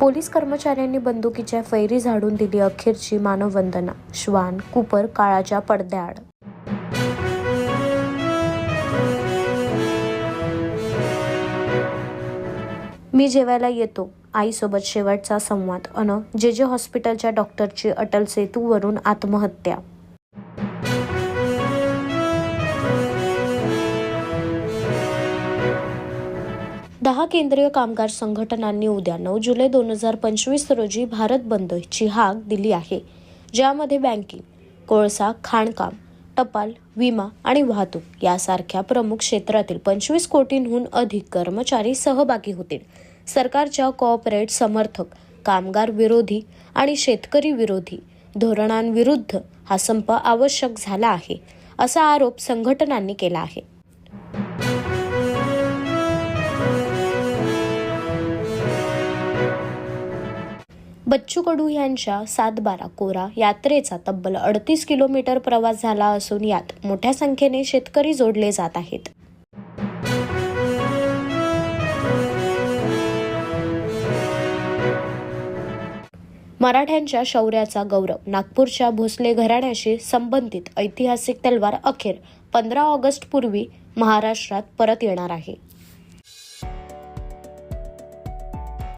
Police कर्मचाऱ्यांनी बंदुकीच्या फैरी झाडून दिली अखेरची मानववंदना. श्वान कुपर काळाच्या पडद्याआड. मी जेवायला येतो. आईसोबत शेवटचा संवाद. अन जे जे हॉस्पिटलच्या डॉक्टरची अटल सेतूवरून आत्महत्या. दहा केंद्रीय कामगार संघटनांनी उद्या नऊ जुलै दोन हजार पंचवीस रोजी भारत बंदची हाक दिली आहे ज्यामध्ये बँकिंग कोळसा खाणकाम टपाल विमा आणि वाहतूक यासारख्या प्रमुख क्षेत्रातील पंचवीस कोटींहून अधिक कर्मचारी सहभागी होतील. सरकारच्या कॉर्पोरेट समर्थक कामगार विरोधी आणि शेतकरी विरोधी धोरणांविरुद्ध हा संप आवश्यक झाला आहे असा आरोप संघटनांनी केला आहे. बच्चू कडू यांच्या सातबारा कोरा यात्रेचा तब्बल अडतीस किलोमीटर प्रवास झाला असून यात मोठ्या संख्येने शेतकरी जोडले जात आहेत. मराठ्यांच्या शौर्याचा गौरव नागपूरच्या भोसले घराण्याशी संबंधित ऐतिहासिक तलवार अखेर पंधरा ऑगस्ट पूर्वी महाराष्ट्रात परत येणार आहे.